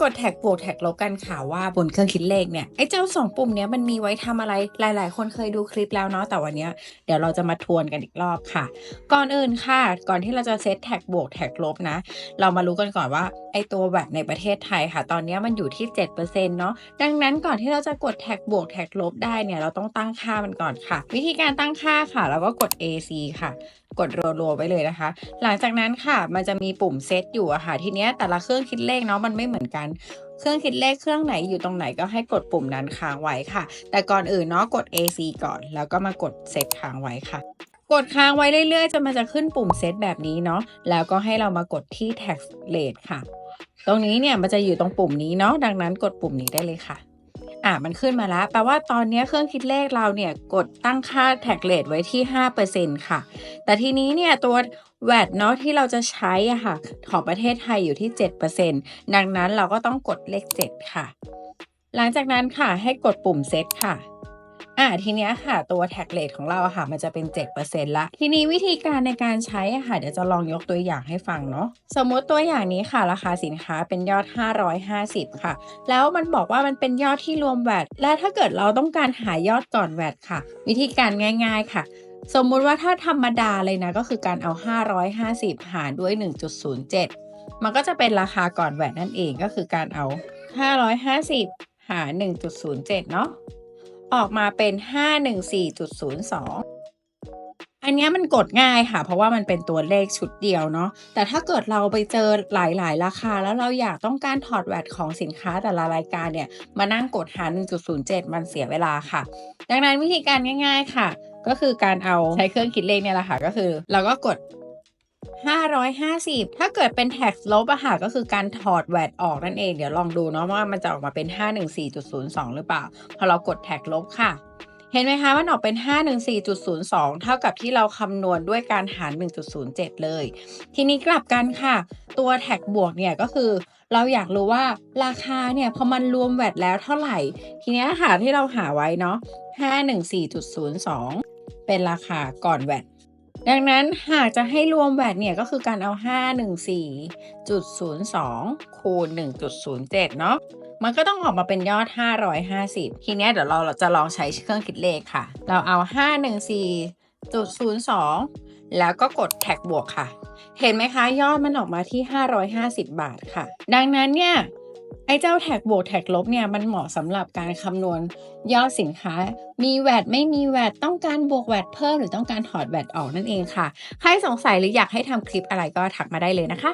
กดแท็กบวกแท็กลบกันค่ะว่าบนเครื่องคิดเลขเนี่ยไอ้เจ้าสองปุ่มเนี้ยมันมีไว้ทำอะไรหลาย ๆ คนเคยดูคลิปแล้วเนาะแต่วันเนี้ยเดี๋ยวเราจะมาทวนกันอีกรอบค่ะ ก่อนอื่นค่ะ ก่อนที่เราจะเซตแท็กบวกแท็กลบนะ เรามารู้กันก่อนว่าไอ้ตัวแวดในประเทศไทยค่ะ ตอนนี้มันอยู่ที่7%เนาะดังนั้นก่อนที่เราจะกดแท็กบวกแท็กลบได้เนี่ยเราต้องตั้งค่ามันก่อนค่ะ วิธีการตั้งค่าค่ะ เราก็กด AC ค่ะ กดรัวๆไว้เลยนะคะ หลังจากนั้นค่ะมันจะมีปุ่มเซตอยู่อะค่ะทีเนี้ยแต่ละเครื่องคิดเลขเนาะมันไม่เหมือนกันเครื่องคิดเลขเครื่องไหนอยู่ตรงไหนก็ให้กดปุ่มนั้นค้างไว้ค่ะ แต่ก่อนอื่นเนาะกด AC ก่อน แล้วก็มากดเซตค้างไว้ค่ะ กดค้างไว้เรื่อยๆจนมันจะขึ้นปุ่มเซตแบบนี้เนาะแล้วก็ให้เรามากดที่ tax rate ค่ะ ตรงนี้เนี่ยมันจะอยู่ตรงปุ่มนี้เนาะดังนั้นกดปุ่มนี้ได้เลยค่ะ อะมันขึ้นมาแล้วแปลว่าตอนนี้เครื่องคิดเลขเราเนี่ยกดตั้งค่า tax rate ไว้ที่ 5%ค่ะ แต่ทีนี้เนี่ยตัวแวดเนาะที่เราจะใช้อะค่ะ ของประเทศไทยอยู่ที่ 7%ดังนั้นเราก็ต้องกดเลข 7 ค่ะ หลังจากนั้นค่ะให้กดปุ่มเซตค่ะ อ่าทีเนี้ยค่ะตัว tax rate ของเราค่ะ มันจะเป็น 7%ละ ทีนี้วิธีการในการใช้ค่ะ เดี๋ยวจะลองยกตัวอย่างให้ฟังเนาะสมมุติตัวอย่างนี้ค่ะ ราคาสินค้าเป็นยอด 550 ค่ะ แล้วมันบอกว่ามันเป็นยอดที่รวม VAT และถ้าเกิดเราต้องการหายอดก่อน VAT ค่ะ วิธีการง่าย ๆค่ะสมมุติว่าถ้าธรรมดาเลยนะก็คือการเอา 550 หารด้วย 1.07 มันก็จะเป็นราคาก่อนแวดนั่นเองก็คือการเอา 550 หาร 1.07 เนาะ ออกมาเป็น 514.02 อันนี้มันกดง่ายค่ะ เพราะว่ามันเป็นตัวเลขชุดเดียวเนาะ แต่ถ้าเกิดเราไปเจอหลาย ๆ ราคา แล้วเราอยากต้องการถอดแวดของสินค้าแต่ละรายการเนี่ย มานั่งกดหา 1.07 มันเสียเวลาค่ะ ดังนั้นวิธีการง่าย ๆ ค่ะ ก็คือการเอาใช้เครื่องคิดเลขเนี่ยแหละค่ะ ก็คือ เราก็กด 550 ถ้าเกิดเป็น tax ลบอะค่ะก็คือการถอดแวดออกนั่นเอง เดี๋ยวลองดูเนาะว่ามันจะออกมาเป็น 514.02 หรือเปล่า พอเรากด tax ลบค่ะ เห็นไหมคะมันออกเป็น 514.02 เท่ากับที่เราคำนวณด้วยการหาร 1.07 เลย ทีนี้กลับกันค่ะ ตัวแท็กบวกเนี่ยก็คือเราอยากรู้ว่าราคาเนี่ยพอมันรวมแวดแล้วเท่าไหร่ ทีนี้ยค่ะที่เราหาไว้เนาะ514.02 เป็นราคาก่อนแวด ดังนั้นหากจะให้รวมแวดเนี่ยก็คือการเอา 514.02 คูณ 1.07 เนาะมันก็ต้องออกมาเป็นยอด 550 ทีเนี้ยเดี๋ยวเราจะลองใช้เครื่องคิดเลขค่ะ เราเอา 514.02 แล้วก็กดแท็กบวกค่ะ เห็นไหมคะ ยอดมันออกมาที่ 550 บาทค่ะ ดังนั้นเนี่ย ไอ้เจ้าแท็กบวกแท็กลบเนี่ยมันเหมาะสำหรับการคำนวณยอดสินค้า มีแวดไม่มีแวดต้องการบวกแวดเพิ่มหรือต้องการถอดแวดออกนั่นเองค่ะ ใครสงสัยหรืออยากให้ทำคลิปอะไรก็ถักมาได้เลยนะคะ